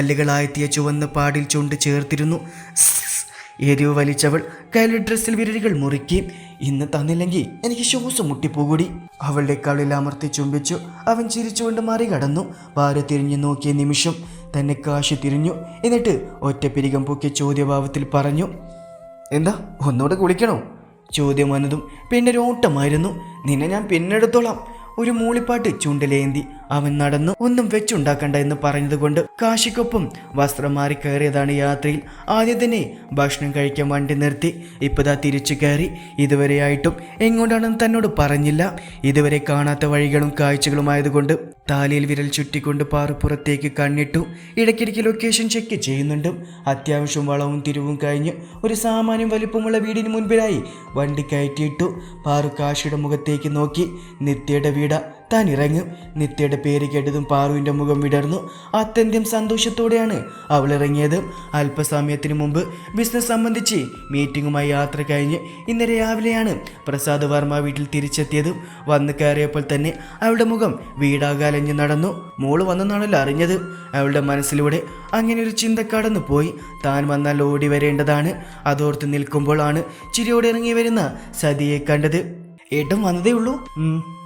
പല്ലുകളായെത്തിയ ചുവന്ന പാടിൽ ചുണ്ട് ചേർത്തിരുന്നു. എരിവ് വലിച്ചവൾ കയ്യിലെ ഡ്രസ്സിൽ വിരലുകൾ മുറുക്കി. ഇന്ന് തന്നില്ലെങ്കിൽ എനിക്ക് ഷൂസ് മുട്ടിപ്പോകൂടി. അവളുടെ കളിൽ അമർത്തി ചുംബിച്ചു. അവൻ ചിരിച്ചുകൊണ്ട് മാറി കടന്നു. ഭാര്യ തിരിഞ്ഞു നോക്കിയ നിമിഷം തന്നെ കാശി തിരിഞ്ഞു. എന്നിട്ട് ഒറ്റപ്പിരികം പൊക്കിയ ചോദ്യഭാവത്തിൽ പറഞ്ഞു എന്താ ഒന്നുകൂടെ കുളിക്കണോ? ചോദ്യം വന്നതും പിന്നെ ഒരു ഓട്ടമായിരുന്നു. നിന്നെ ഞാൻ പിന്നെടുത്തോളാം. ഒരു മൂളിപ്പാട്ട് ചുണ്ടിലേന്തി. അവൻ നടന്നു. ഒന്നും വെച്ചുണ്ടാക്കണ്ട എന്ന് പറഞ്ഞതുകൊണ്ട് കാശിക്കൊപ്പം വസ്ത്രം മാറി കയറിയതാണ് യാത്രയിൽ. ആദ്യം തന്നെ ഭക്ഷണം കഴിക്കാൻ വണ്ടി നിർത്തി. ഇപ്പതാ തിരിച്ചു കയറി. ഇതുവരെയായിട്ടും എങ്ങോട്ടാണെന്ന് തന്നോട് പറഞ്ഞില്ല. ഇതുവരെ കാണാത്ത വഴികളും കാഴ്ചകളുമായതുകൊണ്ട് താലിയിൽ വിരൽ ചുറ്റിക്കൊണ്ട് പാറപ്പുറത്തേക്ക് കണ്ണിട്ടു. ഇടയ്ക്കിടയ്ക്ക് ലൊക്കേഷൻ ചെക്ക് ചെയ്യുന്നുണ്ട്. അത്യാവശ്യം വളവും തിരിവും കഴിഞ്ഞ് ഒരു സാമാന്യം വലിപ്പമുള്ള വീടിന് മുൻപിലായി വണ്ടി കയറ്റിയിട്ടു. പാറു കാശിയുടെ മുഖത്തേക്ക് നോക്കി. നിത്യയുടെ വീട. താൻ ഇറങ്ങും നിത്യയുടെ പേര് കേട്ടതും പാറുവിന്റെ മുഖം വിടർന്നു. അത്യന്തം സന്തോഷത്തോടെയാണ് അവൾ ഇറങ്ങിയത്. അല്പസമയത്തിന് മുമ്പ് ബിസിനസ് സംബന്ധിച്ച് മീറ്റിങ്ങുമായി യാത്ര കഴിഞ്ഞ് ഇന്ന് രാവിലെയാണ് പ്രസാദ് വർമ്മ വീട്ടിൽ തിരിച്ചെത്തിയതും വന്ന് കയറിയപ്പോൾ തന്നെ അവളുടെ മുഖം വീടാകാലഞ്ഞ് നടന്നു. മോൾ വന്നെന്നാണല്ലോ അറിഞ്ഞത്. അവളുടെ മനസ്സിലൂടെ അങ്ങനെ ഒരു ചിന്ത കടന്നു പോയി. താൻ വന്നാൽ ഓടി വരേണ്ടതാണ്. അതോർത്ത് നിൽക്കുമ്പോഴാണ് ചിരിയോടെ ഇറങ്ങി വരുന്ന സതിയെ കണ്ടത്. ഏട്ടൻ വന്നതേ ഉള്ളൂ.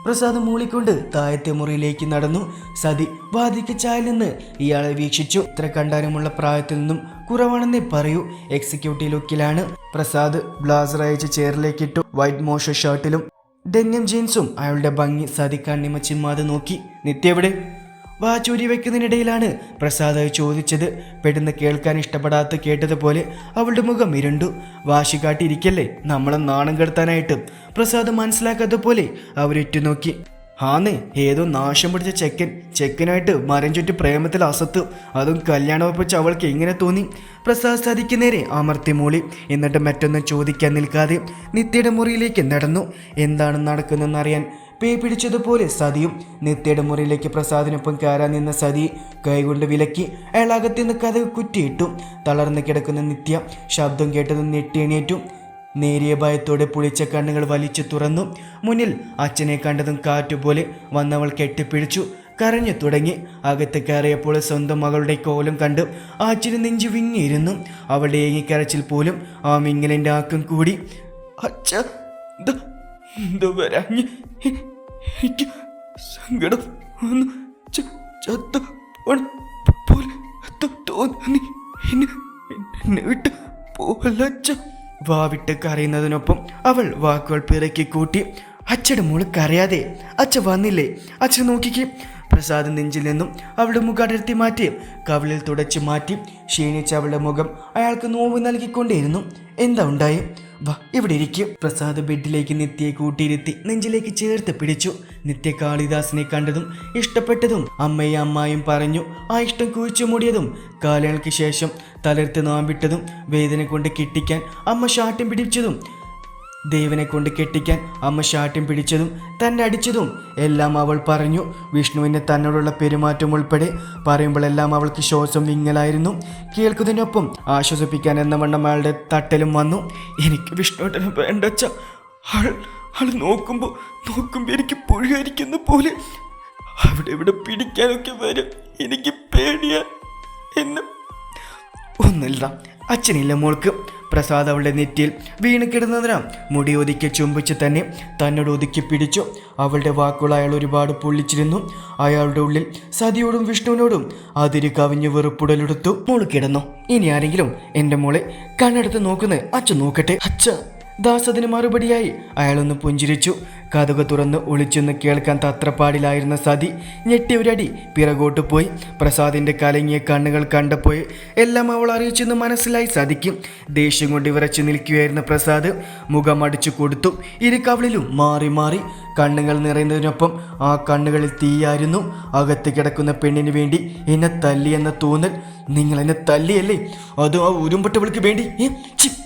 പ്രസാദം മൂളിക്കൊണ്ട് താഴത്തെ മുറിയിലേക്ക് നടന്നു. സതി വാതിക്ക് ചായലെന്ന് ഇയാളെ വീക്ഷിച്ചു. ഇത്ര കണ്ടാനുമുള്ള പ്രായത്തിൽ നിന്നും കുറവാണെന്നേ പറയൂ. എക്സിക്യൂട്ടീവ് ലുക്കിലാണ് പ്രസാദ് ബ്ലാസർ അയച്ച് ചെയറിലേക്ക് ഇട്ടു വൈറ്റ് മോഷ ഷർട്ടിലും ഡെന്യം ജീൻസും അയാളുടെ ഭംഗി സതി കണ്ണിമ നോക്കി. നിത്യ എവിടെ? വാചൂരി വെക്കുന്നതിനിടയിലാണ് പ്രസാദ് ചോദിച്ചത്. പെട്ടെന്ന് കേൾക്കാൻ ഇഷ്ടപ്പെടാത്ത കേട്ടതുപോലെ അവളുടെ മുഖം ഇരുണ്ടു. വാശി കാട്ടിയിരിക്കല്ലേ നമ്മളെ നാണം കെടുത്താനായിട്ട്. പ്രസാദ് മനസ്സിലാക്കാത്ത പോലെ അവരുറ്റു നോക്കി ഹാന്ന് ഏതോ നാശം പിടിച്ച ചെക്കൻ. ചെക്കനായിട്ട് മരം ചുറ്റി പ്രേമത്തിൽ അസത്ത്. അതും കല്യാണം ഒപ്പിച്ച് അവൾക്ക് എങ്ങനെ തോന്നി. പ്രസാദ് സതിക്ക് നേരെ അമർത്തി മൂളി. എന്നിട്ട് മറ്റൊന്നും ചോദിക്കാൻ നിൽക്കാതെ നിത്യയുടെ മുറിയിലേക്ക് നടന്നു. എന്താണ് നടക്കുന്നതെന്നറിയാൻ പേ പിടിച്ചതുപോലെ സതിയും നിത്യയുടെ മുറിയിലേക്ക് പ്രസാദിനൊപ്പം കയറാൻ നിന്ന സതി കൈകൊണ്ട് വിലക്കി അയാൾ അകത്തുനിന്ന് കഥ കുറ്റിയിട്ടു. തളർന്നു കിടക്കുന്ന നിത്യ ശബ്ദം കേട്ടതും ഞെട്ടിയണേറ്റു നേരിയ ഭയത്തോടെ പുളിച്ച കണ്ണുകൾ വലിച്ചു തുറന്നു. മുന്നിൽ അച്ഛനെ കണ്ടതും കാറ്റുപോലെ വന്നവൾ കെട്ടിപ്പിടിച്ചു. കരഞ്ഞു തുടങ്ങി. അകത്ത് കയറിയപ്പോൾ സ്വന്തം മകളുടെ കോലം കണ്ട്. അച്ഛന് നെഞ്ചു വിങ്ങിയിരുന്നു. അവളുടെ ഏങ്ങിക്കരച്ചിൽ പോലും ആ മിങ്ങലിന്റെ ആക്കം കൂടി. അച്ഛ എന്തോ വരാഞ്ഞ്? എനിക്ക് സങ്കടം ഒന്ന് ചത്ത പോലെ തോന്നി വിട്ട് പോലച്ച വാവിട്ട് കരയുന്നതിനൊപ്പം അവൾ വാക്കുകൾ പിറക്കി കൂട്ടി. അച്ഛയുടെ മോൾ കരയാതെ. അച്ഛ വന്നില്ലേ? അച്ഛൻ നോക്കിക്കേ. പ്രസാദ് നെഞ്ചിൽ നിന്നും അവളുടെ മുഖം അടർത്തി മാറ്റി കവിളിൽ തുടച്ചു മാറ്റി ക്ഷീണിച്ച അവളുടെ മുഖം അയാൾക്ക് നോവ് നൽകിക്കൊണ്ടേയിരുന്നു. എന്താ ഉണ്ടായി? വാ ഇവിടെ ഇരിക്കും. പ്രസാദ് ബെഡിലേക്ക് നിത്യയെ കൂട്ടിയിരുത്തി നെഞ്ചിലേക്ക് ചേർത്ത് പിടിച്ചു. നിത്യ കാളിദാസിനെ കണ്ടതും ഇഷ്ടപ്പെട്ടതും അമ്മയും അമ്മായും പറഞ്ഞു ആ ഇഷ്ടം കുഴിച്ചു മൂടിയതും കാലങ്ങൾക്ക് ശേഷം തലർത്ത് നോമ്പിട്ടതും വേദന കൊണ്ട് കിട്ടിക്കാൻ അമ്മ ഷാട്ടും പിടിച്ചതും ദേവനെ കൊണ്ട് കെട്ടിക്കാൻ അമ്മ ശാഠ്യം പിടിച്ചതും തന്നെ അടിച്ചതും എല്ലാം അവൾ പറഞ്ഞു. വിഷ്ണുവിന്റെ തന്നോടുള്ള പെരുമാറ്റം ഉൾപ്പെടെ പറയുമ്പോഴെല്ലാം അവൾക്ക് ശ്വാസം വിങ്ങലായിരുന്നു. കേൾക്കുന്നതിനൊപ്പം ആശ്വസിപ്പിക്കാൻ എന്ന വണ്ണം അയാളുടെ തട്ടലും വന്നു. എനിക്ക് വിഷ്ണുവിനെ ആൾ ആൾ നോക്കുമ്പോൾ നോക്കുമ്പോൾ എനിക്ക് പുഴുകരിക്കുന്ന പോലെ. അവിടെ ഇവിടെ പിടിക്കാനൊക്കെ വരും. എനിക്ക് പേടിയാ. എന്ന് ഒന്നില്ല അച്ഛനില്ല മോൾക്ക്. പ്രസാദ് അവളുടെ നെറ്റിയിൽ വീണ് കിടന്നതിനാ മുടി ഒതുക്കി ചുംബിച്ച് തന്നെ തന്നോട് ഒതുക്കി പിടിച്ചു. അവളുടെ വാക്കുകൾ അയാൾ ഒരുപാട് പൊള്ളിച്ചിരുന്നു. അയാളുടെ ഉള്ളിൽ സതിയോടും വിഷ്ണുവിനോടും അതിരി കവിഞ്ഞ് വെറുപ്പുടലെടുത്തു. മോൾ കിടന്നു. ഇനി ആരെങ്കിലും എന്റെ മോളെ കണ്ണെടുത്ത് നോക്കുന്നത് അച്ഛൻ നോക്കട്ടെ. അച്ഛ ദാസതിന് മറുപടിയായി. അയാളൊന്ന് പുഞ്ചിരിച്ചു. കഥക തുറന്ന് ഒളിച്ചെന്ന് കേൾക്കാൻ തത്രപ്പാടിലായിരുന്ന സതി ഞെട്ടി ഒരടി പിറകോട്ട് പോയി. പ്രസാദിന്റെ കലങ്ങിയ കണ്ണുകൾ കണ്ടപ്പോൾ എല്ലാം അവൾ അറിയിച്ചെന്ന് മനസ്സിലായി സതിക്കും. ദേഷ്യം കൊണ്ട് വിറച്ചു നിൽക്കുകയായിരുന്ന പ്രസാദ് മുഖം അടിച്ചു കൊടുത്തു. ഇരു കവളിലും മാറി മാറി കണ്ണുകൾ നിറയുന്നതിനൊപ്പം ആ കണ്ണുകളിൽ തീയായിരുന്നു. അകത്ത് കിടക്കുന്ന പെണ്ണിന് വേണ്ടി എന്നെ തല്ലി എന്ന തോന്നൽ. നിങ്ങൾ എന്നെ തല്ലിയല്ലേ? അതും ആ ഉരുമ്പട്ടവൾക്ക് വേണ്ടി. ഏ,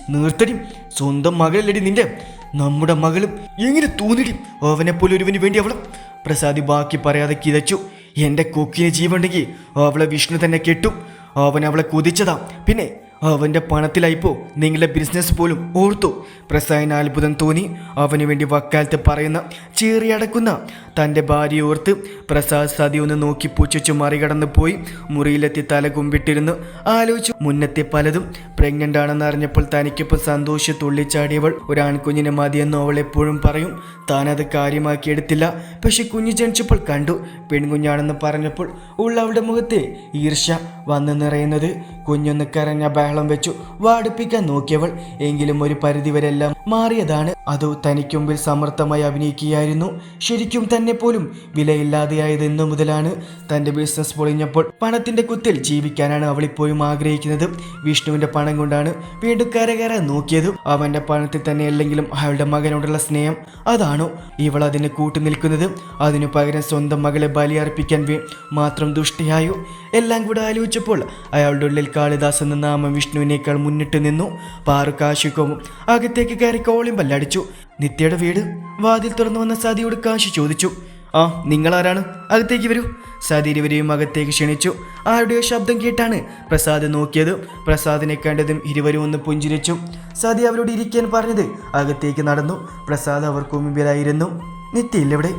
നിർത്തടി. സ്വന്തം മകളല്ലടി നിന്റെ. നമ്മുടെ മകളും എങ്ങനെ തോന്നിടി? അവനെ പോലെ ഒരുവന് വേണ്ടി അവളും പ്രസാദി ബാക്കി പറയാതെ കിതച്ചു. എന്റെ കൊക്കിന് ജീവുണ്ടെങ്കിൽ അവളെ വിഷ്ണു തന്നെ കെട്ടും. അവൻ അവളെ കൊതിച്ചതാ. പിന്നെ അവന്റെ പണത്തിലായിപ്പോ നിങ്ങളുടെ ബിസിനസ് പോലും ഓർത്തു. പ്രസാദിന് അത്ഭുതം തോന്നി. അവന് വേണ്ടി വക്കാലത്ത് പറയുന്ന ചീറിയടക്കുന്ന തന്റെ ഭാര്യ ഓർത്ത് പ്രസാദ് സതി ഒന്ന് നോക്കി പൂച്ചു മറികടന്ന് പോയി. മുറിയിലെത്തി തല കുമ്പിട്ടിരുന്നു ആലോചിച്ചു. മുന്നത്തെ പലതും പ്രഗ്നന്റ് ആണെന്ന് അറിഞ്ഞപ്പോൾ തനിക്കിപ്പോൾ സന്തോഷം തുള്ളിച്ചാടിയവൾ ഒരാൺകുഞ്ഞിനെ മതിയെന്ന് അവൾ എപ്പോഴും പറയും. താനത് കാര്യമാക്കിയെടുത്തില്ല. പക്ഷെ കുഞ്ഞ് ജനിച്ചപ്പോൾ കണ്ടു. പെൺകുഞ്ഞാണെന്ന് പറഞ്ഞപ്പോൾ ഉള്ള അവളുടെ മുഖത്തെ ഈർഷ്യ വന്നു നിറയുന്നത്. കുഞ്ഞൊന്ന് കരഞ്ഞ ബഹളം വെച്ചു വാടിപ്പിക്കാൻ നോക്കിയവൾ. എങ്കിലും ഒരു പരിധിവരെല്ലാം മാറിയതാണ്. അതോ തനിക്ക് മുമ്പിൽ സമർത്ഥമായി അഭിനയിക്കുകയായിരുന്നു. ശരിക്കും തന്നെ പോലും വിലയില്ലാതെയായത് എന്നു മുതലാണ് തന്റെ ബിസിനസ് പൊളിഞ്ഞപ്പോൾ പണത്തിന്റെ കുത്തിൽ ജീവിക്കാനാണ് അവൾ ഇപ്പോഴും ആഗ്രഹിക്കുന്നത്. വിഷ്ണുവിന്റെ പണം കൊണ്ടാണ് വീണ്ടും കരകര നോക്കിയതും അവന്റെ പണത്തിൽ തന്നെ അല്ലെങ്കിലും അയാളുടെ മകനോടുള്ള സ്നേഹം. അതാണോ ഇവൾ അതിന് കൂട്ടുനിൽക്കുന്നത് അതിനു പകരം സ്വന്തം മകളെ ബലിയർപ്പിക്കാൻ വേ മാത്രം ദുഷ്ടിയായോ? എല്ലാം കൂടെ ആലോചിച്ചപ്പോൾ അയാളുടെ ഉള്ളിൽ കാളിദാസ് എന്ന നാമം വിഷ്ണുവിനേക്കാൾ മുന്നിട്ട് നിന്നു. പാറു കാശിക്കോവും അകത്തേക്ക് കയറി കോളിയും പല്ലടിച്ചു. നിത്യയുടെ വീട് വാതിൽ തുറന്നു വന്ന സതിയോട് കാശ് ചോദിച്ചു. ആ നിങ്ങളാരാണ്? അകത്തേക്ക് വരൂ. സതി ഇരുവരെയും അകത്തേക്ക് ക്ഷണിച്ചു. ആരുടെയോ ശബ്ദം കേട്ടാണ് പ്രസാദ് നോക്കിയത്. പ്രസാദിനെ കണ്ടതും ഇരുവരും ഒന്ന് പുഞ്ചിരിച്ചു. സതി അവരോട് ഇരിക്കാൻ പറഞ്ഞത് അകത്തേക്ക് നടന്നു. പ്രസാദ് അവർക്ക് മുമ്പിലായിരുന്നു. നിത്യയില്ല ഇവിടെ.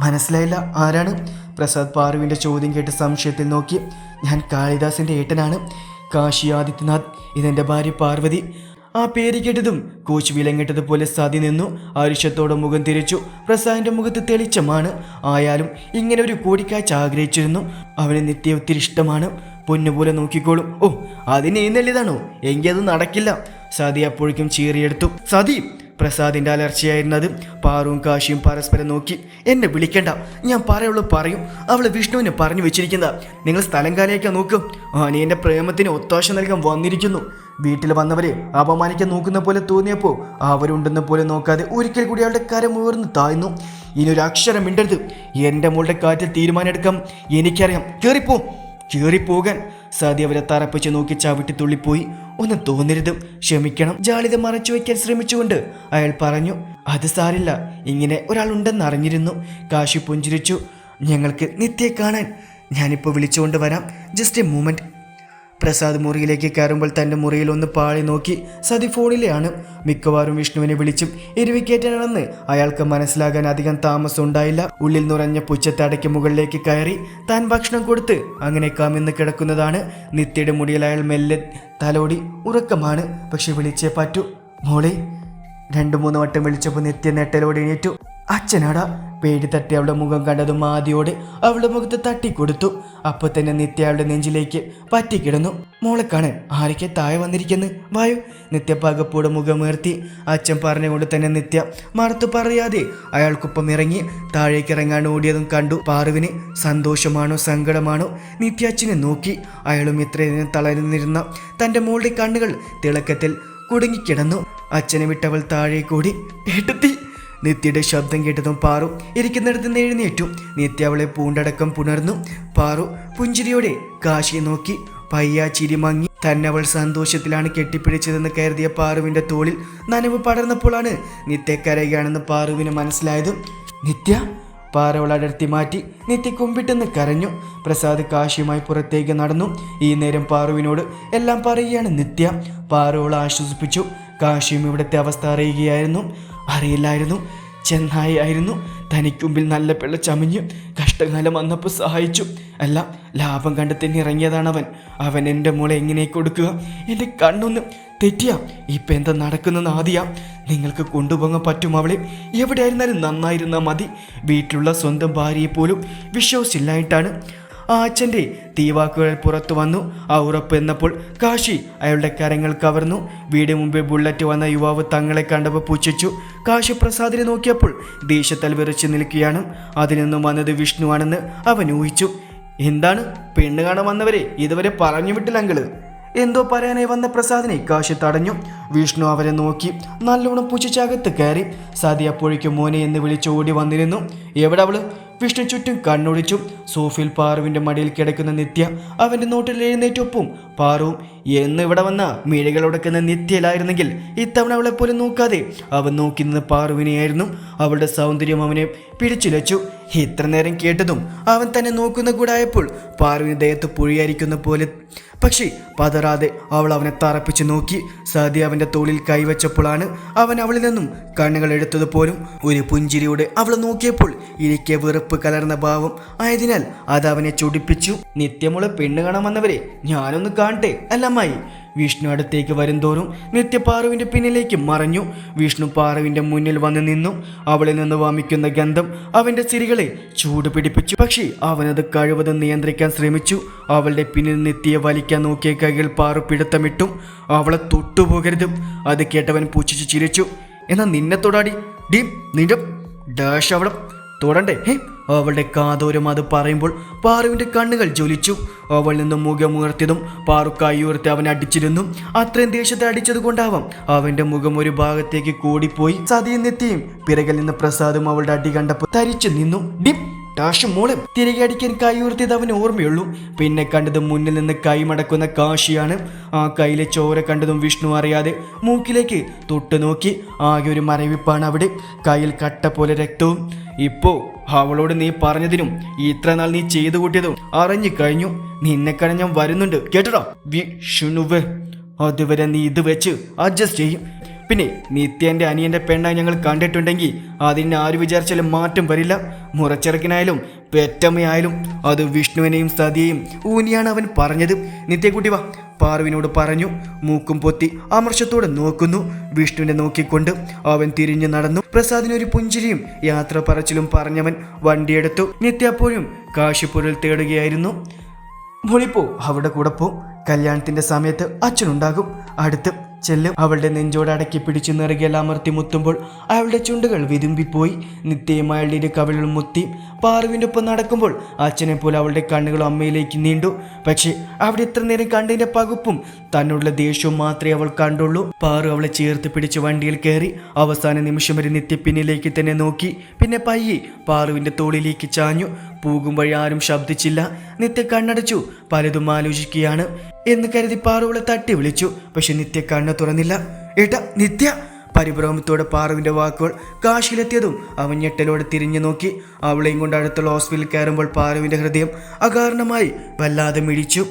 മനസ്സിലായില്ല. ആരാണ്? പ്രസാദ് പാറുവിന്റെ ചോദ്യം കേട്ട് സംശയത്തിൽ നോക്കി. ഞാൻ കാളിദാസിന്റെ ഏട്ടനാണ്. കാശി ആദിത്യനാഥ്. ഇതെന്റെ ഭാര്യ പാർവതി. ആ പേര് കേട്ടതും കോച്ച് വിലങ്ങിട്ടതുപോലെ സതി നിന്നു. ആരുഷത്തോടെ മുഖം തിരിച്ചു. പ്രസാദിന്റെ മുഖത്ത് തെളിച്ചമാണ്. ആയാലും ഇങ്ങനെ ഒരു കൂടിക്കാഴ്ച ആഗ്രഹിച്ചിരുന്നു. അവന് നിത്യ ഒത്തിരി ഇഷ്ടമാണ്. പൊന്നുപോലെ നോക്കിക്കോളും. ഓ അതിന് നല്ലതാണോ എങ്കിൽ അത് നടക്കില്ല. സതി അപ്പോഴേക്കും ചീറിയെടുത്തു. സതി പ്രസാദിന്റെ അലർച്ചയായിരുന്നത് പാറും കാശിയും പരസ്പരം നോക്കി എന്നെ വിളിക്കണ്ട ഞാൻ പറയുള്ളൂ പറയും. അവൾ വിഷ്ണുവിനെ പറഞ്ഞു വെച്ചിരിക്കുന്ന നിങ്ങൾ സ്ഥലം കാലയൊക്കെ നോക്കും. അനിയന്റെ പ്രേമത്തിന് ഒത്താശ നൽകാൻ വന്നിരിക്കുന്നു. വീട്ടിൽ വന്നവരെ അപമാനിക്കാൻ നോക്കുന്ന പോലെ തോന്നിയപ്പോൾ അവരുണ്ടെന്ന പോലെ നോക്കാതെ ഒരിക്കൽ കൂടി അവളുടെ കരം ഉയർന്ന് താഴ്ന്നു. ഇനി ഒരു അക്ഷരം മിണ്ടരുത്. എന്റെ മോളുടെ കാറ്റിൽ തീരുമാനമെടുക്കാം. എനിക്കറിയാം. കയറിപ്പോ കയറിപ്പോകാൻ സതി അവരെ തറപ്പിച്ച് നോക്കി ചവിട്ടി തുള്ളിപ്പോയി. ഒന്നും തോന്നരുത്. ക്ഷമിക്കണം. ജാളിത മറച്ചു വയ്ക്കാൻ ശ്രമിച്ചുകൊണ്ട് അയാൾ പറഞ്ഞു അത് സാരില്ല. ഇങ്ങനെ ഒരാളുണ്ടെന്ന് അറിഞ്ഞിരുന്നു. കാശി പുഞ്ചിരിച്ചു. ഞങ്ങൾക്ക് നിത്യയെ കാണാൻ ഞാനിപ്പോൾ വിളിച്ചുകൊണ്ട് വരാം. ജസ്റ്റ് എ മൂമെന്റ് പ്രസാദ് മുറിയിലേക്ക് കയറുമ്പോൾ തന്റെ മുറിയിൽ ഒന്ന് പാളി നോക്കി സതി ഫോണിലെയാണ്. മിക്കവാറും വിഷ്ണുവിനെ വിളിച്ചും എരിവിക്കേറ്റാണെന്ന് അയാൾക്ക് മനസ്സിലാകാൻ അധികം താമസം ഉണ്ടായില്ല ഉള്ളിൽ നിറഞ്ഞ പുച്ചത്തടയ്ക്ക് മുകളിലേക്ക് കയറി താൻ ഭക്ഷണം കൊടുത്ത് അങ്ങനെ കമിന്ന് കിടക്കുന്നതാണ്. നിത്യയുടെ മുടിയിൽ അയാൾ മെല്ലെ തലോടി ഉറക്കമാണ് പക്ഷെ വിളിച്ചേ പറ്റൂ. മോളെ രണ്ടു മൂന്ന് വട്ടം വിളിച്ചപ്പോൾ നിത്യ നെട്ടലോടെ എണീറ്റു. അച്ഛനാടാ പേടി തട്ടി അവളുടെ മുഖം കണ്ടതും ആദ്യോടെ അവളുടെ മുഖത്ത് തട്ടിക്കൊടുത്തു. അപ്പോൾ തന്നെ നിത്യ അവളുടെ നെഞ്ചിലേക്ക് പറ്റിക്കിടന്നു. മോളക്കാണ് ആരൊക്കെ താഴെ വന്നിരിക്കുന്നു? വായു. നിത്യ പകപ്പോടെ മുഖമുയർത്തി. അച്ഛൻ പറഞ്ഞുകൊണ്ട് തന്നെ നിത്യ മറുത്തു പറയാതെ. അയാൾക്കൊപ്പം ഇറങ്ങി താഴേക്ക് ഇറങ്ങാൻ ഓടിയതും കണ്ടു. പാറുവിന് സന്തോഷമാണോ സങ്കടമാണോ? നിത്യ അച്ഛനെ നോക്കി. അയാളും ഇത്രയും തളരുന്നിരുന്ന തന്റെ മോളുടെ കണ്ണുകൾ തിളക്കത്തിൽ കുടുങ്ങിക്കിടന്നു. അച്ഛനെ വിട്ടവൾ താഴെ കൂടി ഏട്ടത്തി നിത്യയുടെ ശബ്ദം കേട്ടതും പാറു ഇരിക്കുന്നിടത്ത് നിന്ന് എഴുന്നേറ്റു. നിത്യ അവളെ പൂണ്ടടക്കം പുണർന്നു. പാറു പുഞ്ചിരിയോടെ കാശിയെ നോക്കി പയ്യ ചിരി മങ്ങി. അവൾ സന്തോഷത്തിലാണ് കെട്ടിപ്പിടിച്ചതെന്ന് കരുതിയ പാറുവിന്റെ തോളിൽ നനവ് പടർന്നപ്പോഴാണ് നിത്യ കരയുകയാണെന്ന് പാറുവിന് മനസ്സിലായത്. നിത്യ? പാറവൾ അടർത്തി മാറ്റി നിത്യ കുമ്പിട്ടെന്ന് കരഞ്ഞു. പ്രസാദ് കാശിയുമായി പുറത്തേക്ക് നടന്നു. ഈ നേരം പാറുവിനോട് എല്ലാം പറയുകയാണ് നിത്യ. പാറവൾ ആശ്വസിപ്പിച്ചു. കാശിയും ഇവിടുത്തെ അവസ്ഥ അറിയുകയായിരുന്നു. അറിയില്ലായിരുന്നു. ചെന്നായി ആയിരുന്നു. തനിക്ക് മുമ്പിൽ നല്ല പിള്ള ചമഞ്ഞു. കഷ്ടകാലം വന്നപ്പോൾ സഹായിച്ചു. അല്ല ലാഭം കണ്ടെത്തി ഇറങ്ങിയതാണ് അവൻ അവൻ എന്റെ മോളെ എങ്ങനെ കൊടുക്കുക? എന്റെ കണ്ണൊന്ന് തെറ്റിയാ. ഇപ്പം എന്താ നടക്കുന്നെന്ന് ആദ്യ. നിങ്ങൾക്ക് കൊണ്ടുപോകാൻ പറ്റും അവളെ? എവിടെയായിരുന്നാലും നന്നായിരുന്നാൽ മതി. വീട്ടിലുള്ള സ്വന്തം ഭാര്യയെ പോലും വിശ്വസിച്ചില്ലായിട്ടാണ് ആ അച്ഛന്റെ തീവാക്കുകൾ പുറത്തു വന്നു. ആ ഉറപ്പ് എന്നപ്പോൾ കാശി അയാളുടെ കരങ്ങൾ കവർന്നു. വീട് മുമ്പേ ബുള്ളറ്റ് വന്ന യുവാവ് തങ്ങളെ കണ്ടപ്പോൾ പുച്ഛിച്ചു. കാശി പ്രസാദിനെ നോക്കിയപ്പോൾ ദേഷ്യത്തൽ വിറച്ചു നിൽക്കുകയാണ്. അതിൽ നിന്നും വന്നത് വിഷ്ണുവാണെന്ന് അവൻ ഊഹിച്ചു. എന്താണ്? പെണ്ണ് കാണാൻ വന്നവരെ ഇതുവരെ പറഞ്ഞു വിട്ടില്ല എന്തോ പറയാനായി വന്ന പ്രസാദിനെ കാശി തടഞ്ഞു. വിഷ്ണു അവരെ നോക്കി. നല്ലോണം പുച്ഛിച്ചകത്ത് കയറി. സതി അപ്പോഴേക്കും മോനെ എന്ന് വിളിച്ചു ഓടി വന്നിരുന്നു. എവിടെ അവൾ വിഷ്ണു ചുറ്റും കണ്ണൊടിച്ചു സോഫിൽ പാറുവിന്റെ മടിയിൽ കിടക്കുന്ന നിത്യ അവന്റെ നോട്ടിൽ എഴുന്നേറ്റൊപ്പം പാറുവും എന്ന് ഇവിടെ വന്ന മിഴികളൊടുക്കുന്ന നിത്യയിലായിരുന്നെങ്കിൽ ഇത്തവണ അവളെ പോലും നോക്കാതെ അവൻ നോക്കി നിന്ന് പാറുവിനെയായിരുന്നു. അവളുടെ സൗന്ദര്യം അവനെ പിടിച്ചുലച്ചു. ഇത്ര നേരം കേട്ടതും അവൻ തന്നെ നോക്കുന്ന കൂടായപ്പോൾ പാറുവിന് ദേഹത്ത് പുഴിയായിരിക്കുന്ന പോലെ. പക്ഷേ പതറാതെ അവൾ അവനെ തറപ്പിച്ചു നോക്കി. സതി അവന്റെ തോളിൽ കൈവച്ചപ്പോഴാണ് അവൻ അവളിൽ നിന്നും കണ്ണുകൾ എടുത്തത് പോലും. ഒരു പുഞ്ചിരിയോടെ അവളെ നോക്കിയപ്പോൾ ഇരിക്കെ വെറുപ്പ് കലർന്ന ഭാവം ആയതിനാൽ അത് അവനെ ചൊടിപ്പിച്ചു. നിത്യമുള്ള പെണ്ണ് കാണാൻ വന്നവരെ ഞാനൊന്ന് കാണട്ടെ അല്ലമ്മായി വിഷ്ണു അടുത്തേക്ക് വരുംതോറും നിത്യ പാറുവിന്റെ പിന്നിലേക്ക് മറഞ്ഞു. വിഷ്ണു പാറുവിന്റെ മുന്നിൽ വന്ന് നിന്നു. അവളിൽ നിന്ന് വമിക്കുന്ന ഗന്ധം അവന്റെ ചിരികളെ ചൂട് പിടിപ്പിച്ചു. പക്ഷേ അവനത് കഴിവതും നിയന്ത്രിക്കാൻ ശ്രമിച്ചു. അവളുടെ പിന്നിൽ നിത്യയെ വലിക്കാൻ നോക്കിയ കൈകൾ പാറു പിടുത്തമിട്ടു അവളെ തൊട്ടുപോകരുത്. അത് കേട്ടവൻ പുച്ഛിച്ചു ചിരിച്ചു. എന്നാ നിന്നെ തൊടാടി? ഡീം നിന്റെ ഡാഷ് അവിടെ തൊടണ്ടേ? അവളുടെ കാതോരം അത് പറയുമ്പോൾ പാറുവിന്റെ കണ്ണുകൾ ജ്വലിച്ചു. അവൾ നിന്ന് മുഖമുയർത്തിയതും പാറു കൈയുയർത്തി അവനെ അടിച്ചിരുന്നു. അത്രയും ദേഷ്യത്തെ അടിച്ചത് കൊണ്ടാവാം. അവന്റെ മുഖം ഒരു ഭാഗത്തേക്ക് കൂടിപ്പോയി സതിയും നെത്തിയും പിറകിൽ നിന്ന് പ്രസാദും അവളുടെ അടി കണ്ടപ്പോൾ തരിച്ചു നിന്നു. ഡിം ടാഷ് മോളെ തിരികെ അടിക്കാൻ കൈ ഉയർത്തിയത് അവന് ഓർമ്മയുള്ളൂ. പിന്നെ കണ്ടത് മുന്നിൽ നിന്ന് കൈ മടക്കുന്ന കാശിയാണ്. ആ കയ്യിലെ ചോര കണ്ടതും വിഷ്ണു അറിയാതെ മൂക്കിലേക്ക് തൊട്ടു നോക്കി. ആകെ ഒരു മരവിപ്പാണ് അവിടെ. കയ്യിൽ കട്ട പോലെ രക്തവും. ഇപ്പോ അവളോട് നീ പറഞ്ഞതിനും ഇത്ര നാൾ നീ ചെയ്തു കൂട്ടിയതും അറിഞ്ഞു കഴിഞ്ഞു. നിന്നെക്കാണ് ഞാൻ വരുന്നുണ്ട്. കേട്ടടാ വിഷ്ണുവേ അതുവരെ നീ ഇത് വെച്ച് അഡ്ജസ്റ്റ് ചെയ്യും. പിന്നെ നിത്യന്റെ അനിയന്റെ പെണ്ണായി ഞങ്ങൾ കണ്ടിട്ടുണ്ടെങ്കിൽ അതിന് ആര് വിചാരിച്ചാലും മാറ്റം വരില്ല. മുറച്ചിറക്കിനായാലും പെറ്റമ്മയായാലും അത് വിഷ്ണുവിനെയും സതിയെയും ഊനിയാണ് അവൻ പറഞ്ഞത്. നിത്യക്കുട്ടി വാ. പാർവിനോട് പറഞ്ഞു. മൂക്കും പൊത്തി അമർഷത്തോടെ നോക്കുന്നു. വിഷ്ണുവിനെ നോക്കിക്കൊണ്ട് അവൻ തിരിഞ്ഞു നടന്നു. പ്രസാദിനൊരു പുഞ്ചിരിയും യാത്ര പറച്ചിലും പറഞ്ഞവൻ വണ്ടിയെടുത്തു. നിത്യ അപ്പോഴും കാശിപ്പൊരുൾ തേടുകയായിരുന്നു. മൊളിപ്പോ അവിടെ കൂടെ പോ. കല്യാണത്തിന്റെ സമയത്ത് അച്ഛനുണ്ടാകും. അടുത്ത് ചെല്ലും അവളുടെ നെഞ്ചോട് അടക്കി പിടിച്ചു നിറകിൽ അമർത്തി മുത്തുമ്പോൾ അയാളുടെ ചുണ്ടുകൾ വിതുമ്പിപ്പോയി. നിത്യയും അയാളുടെ ഇരു കവിളിൽ മുത്തി പാറുവിന്റെ ഒപ്പം നടക്കുമ്പോൾ അച്ഛനെ പോലെ അവളുടെ കണ്ണുകൾ അമ്മയിലേക്ക് നീണ്ടു. പക്ഷേ അവിടെ ഇത്ര നേരം കണ്ടതിന്റെ പകുപ്പും തന്നുള്ള ദേഷ്യവും മാത്രമേ അവൾ കണ്ടുള്ളൂ. പാറു അവളെ ചേർത്ത് പിടിച്ച് വണ്ടിയിൽ കയറി അവസാന നിമിഷം വരെ നിത്യ പിന്നിലേക്ക് തന്നെ നോക്കി. പിന്നെ പയ്യെ പാറുവിന്റെ തോളിലേക്ക് ചാഞ്ഞു. പോകും വഴി ആരും ശബ്ദിച്ചില്ല. നിത്യ കണ്ണടച്ചു പലതും ആലോചിക്കുകയാണ്. എന്ന് കരുതി പാറുവിളെ തട്ടി വിളിച്ചു. പക്ഷെ നിത്യ കണ്ണ് തുറന്നില്ല. ഏട്ടാ നിത്യ! പരിഭ്രമത്തോടെ പാറുവിന്റെ വാക്കുകൾ കാശിലെത്തിയതും അവൻ ഞെട്ടലോടെ തിരിഞ്ഞു നോക്കി. അവളെയും കൊണ്ട് അടുത്തുള്ള ഹോസ്പിറ്റലിൽ കയറുമ്പോൾ പാറുവിന്റെ ഹൃദയം അകാരണമായി വല്ലാതെ മിഴിച്ചു.